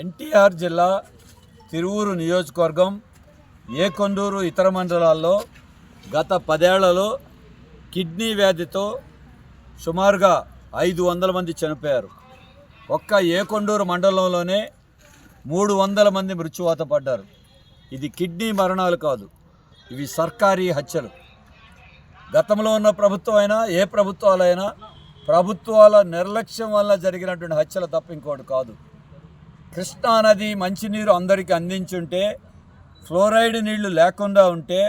ఎన్టీఆర్ జిల్లా తిరువూరు నియోజకవర్గం ఏకొండూరు ఇతర మండలాల్లో గత పదేళ్ళలో కిడ్నీ వ్యాధితో సుమారుగా ఐదు వందల మంది చనిపోయారు. ఒక్క ఏకొండూరు మండలంలోనే మూడు వందల మంది మృత్యువాత పడ్డారు. ఇది కిడ్నీ మరణాలు కాదు ఇవి సర్కారీ హత్యలు. గతంలో ఉన్న ప్రభుత్వం అయినా ఏ ప్రభుత్వాలైనా ప్రభుత్వాల నిర్లక్ష్యం వల్ల జరిగినటువంటి హత్యలు తప్ప ఇంకోటి కాదు. కృష్ణానది మంచినీరు అందరికీ అందించుంటే ఫ్లోరైడ్ నీళ్ళు లేకుండా ఉంటే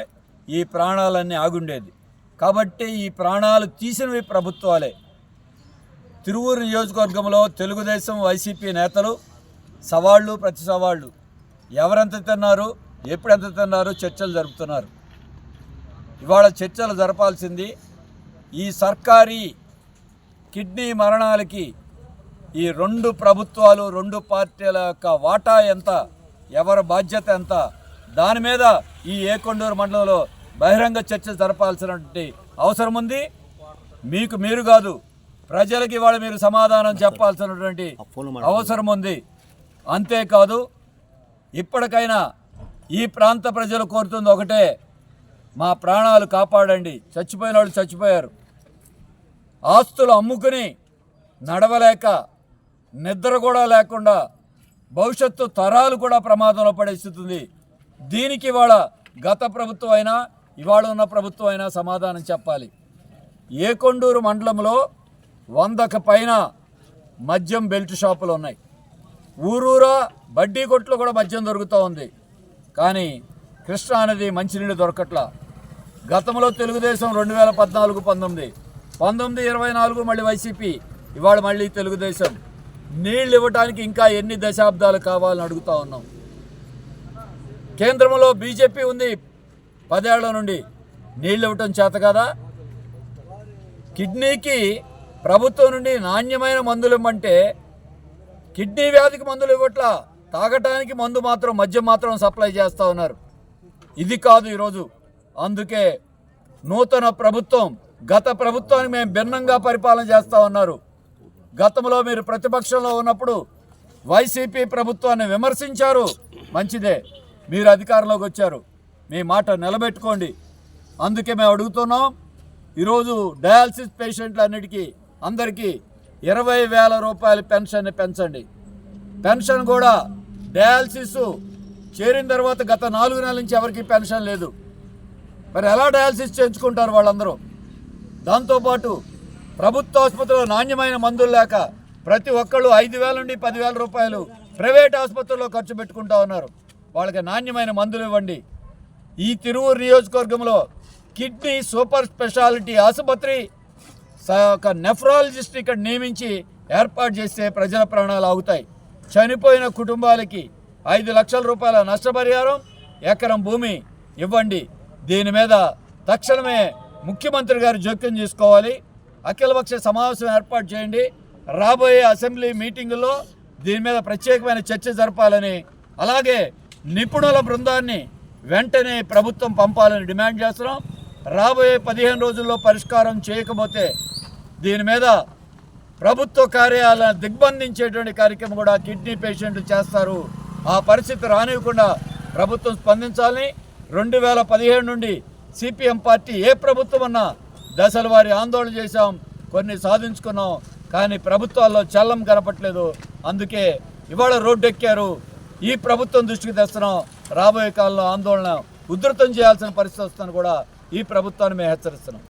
ఈ ప్రాణాలన్నీ ఆగుండేది. కాబట్టి ఈ ప్రాణాలు తీసినవి ప్రభుత్వాలే. తిరువూరు నియోజకవర్గంలో తెలుగుదేశం వైసీపీ నేతలు సవాళ్ళు ప్రతి సవాళ్ళు ఎవరెంత తిన్నారు ఎప్పుడెంత తిన్నారు చర్చలు జరుపుతున్నారు. ఇవాళ చర్చలు జరపాల్సింది ఈ సర్కారీ కిడ్నీ మరణాలకి ఈ రెండు ప్రభుత్వాలు రెండు పార్టీల యొక్క వాటా ఎంత ఎవరి బాధ్యత ఎంత దాని మీద ఈ ఏకొండూరు మండలంలో బహిరంగ చర్చ జరపాల్సినటువంటి అవసరం ఉంది. మీకు మీరు కాదు ప్రజలకి ఇవాళ మీరు సమాధానం చెప్పాల్సినటువంటి అవసరం ఉంది. అంతేకాదు ఇప్పటికైనా ఈ ప్రాంత ప్రజలు కోరుతుంది ఒకటే మా ప్రాణాలు కాపాడండి. చచ్చిపోయిన వాళ్ళు చచ్చిపోయారు. ఆస్తులు అమ్ముకుని నడవలేక నిద్ర కూడా లేకుండా భవిష్యత్తు తరాలు కూడా ప్రమాదంలో పడేస్తుంది దీనికి ఇవాళ గత ప్రభుత్వం అయినా ఇవాళ ఉన్న ప్రభుత్వం అయినా సమాధానం చెప్పాలి. ఏకొండూరు మండలంలో వందకు పైన మద్యం బెల్ట్ షాపులు ఉన్నాయి. ఊరూరా బడ్డీ కొట్లు కూడా మద్యం దొరుకుతూ ఉంది. కానీ కృష్ణా నది మంచినీళ్ళు దొరకట్లా. గతంలో తెలుగుదేశం రెండు వేల పద్నాలుగు పంతొమ్మిది పంతొమ్మిది ఇరవై నాలుగు మళ్ళీ వైసీపీ ఇవాళ మళ్ళీ తెలుగుదేశం. నీళ్ళు ఇవ్వడానికి ఇంకా ఎన్ని దశాబ్దాలు కావాలని అడుగుతా ఉన్నాం. కేంద్రంలో బీజేపీ ఉంది. పదేళ్ళ నుండి నీళ్ళు ఇవ్వటం చేత కదా? కిడ్నీకి ప్రభుత్వం నుండి నాణ్యమైన మందులు ఇవ్వమంటే కిడ్నీ వ్యాధికి మందులు ఇవ్వట్లా? తాగటానికి మందు మాత్రం మద్యం మాత్రం సప్లై చేస్తూ ఉన్నారు. ఇది కాదు ఈరోజు. అందుకే నూతన ప్రభుత్వం గత ప్రభుత్వానికి మేము భిన్నంగా పరిపాలన చేస్తూ ఉన్నారు. గతంలో మీరు ప్రతిపక్షంలో ఉన్నప్పుడు వైసీపీ ప్రభుత్వాన్ని విమర్శించారు. మంచిదే. మీరు అధికారంలోకి వచ్చారు. మీ మాట నిలబెట్టుకోండి. అందుకే మేము అడుగుతున్నాం. ఈరోజు డయాలసిస్ పేషెంట్లన్నిటికీ అందరికీ ఇరవై వేల రూపాయల పెన్షన్ పెంచండి. పెన్షన్ కూడా డయాలసిస్ చేరిన తర్వాత గత నాలుగు నెలల నుంచి ఎవరికి పెన్షన్ లేదు. మరి ఎలా డయాలసిస్ చేయించుకుంటారు వాళ్ళందరూ? దాంతోపాటు ప్రభుత్వ ఆసుపత్రిలో నాణ్యమైన మందులు లేక ప్రతి ఒక్కళ్ళు ఐదు వేల నుండి పదివేల రూపాయలు ప్రైవేట్ ఆసుపత్రుల్లో ఖర్చు పెట్టుకుంటా ఉన్నారు. వాళ్ళకి నాణ్యమైన మందులు ఇవ్వండి. ఈ తిరువూరు నియోజకవర్గంలో కిడ్నీ సూపర్ స్పెషాలిటీ ఆసుపత్రి ఒక నెఫ్రాలజిస్ట్ ఇక్కడ నియమించి ఏర్పాటు చేస్తే ప్రజల ప్రాణాలు ఆగుతాయి. చనిపోయిన కుటుంబాలకి ఐదు లక్షల రూపాయల నష్టపరిహారం ఎకరం భూమి ఇవ్వండి. దీని మీద తక్షణమే ముఖ్యమంత్రి గారు జోక్యం చేసుకోవాలి. అఖిలపక్ష సమావేశం ఏర్పాటు చేయండి. రాబోయే అసెంబ్లీ మీటింగుల్లో దీని మీద ప్రత్యేకమైన చర్చ జరపాలని అలాగే నిపుణుల బృందాన్ని వెంటనే ప్రభుత్వం పంపాలని డిమాండ్ చేస్తున్నాం. రాబోయే పదిహేను రోజుల్లో పరిష్కారం చేయకపోతే దీని మీద ప్రభుత్వ కార్యాలయాలను దిగ్బంధించేటువంటి కార్యక్రమం కూడా కిడ్నీ పేషెంట్లు చేస్తారు. ఆ పరిస్థితి రానివ్వకుండా ప్రభుత్వం స్పందించాలని రెండు వేల పదిహేడు నుండి సిపిఎం పార్టీ ఏ ప్రభుత్వం అన్నా దశల వారి ఆందోళన చేశాం కొన్ని సాధించుకున్నాం కానీ ప్రభుత్వాల్లో చల్లం కనపట్లేదు. అందుకే ఇవాళ రోడ్డు ఎక్కారు ఈ ప్రభుత్వం దృష్టికి తెస్తున్నాం. రాబోయే కాలంలో ఆందోళన ఉధృతం చేయాల్సిన పరిస్థితి వస్తుందని కూడా ఈ ప్రభుత్వాన్ని మేము హెచ్చరిస్తున్నాం.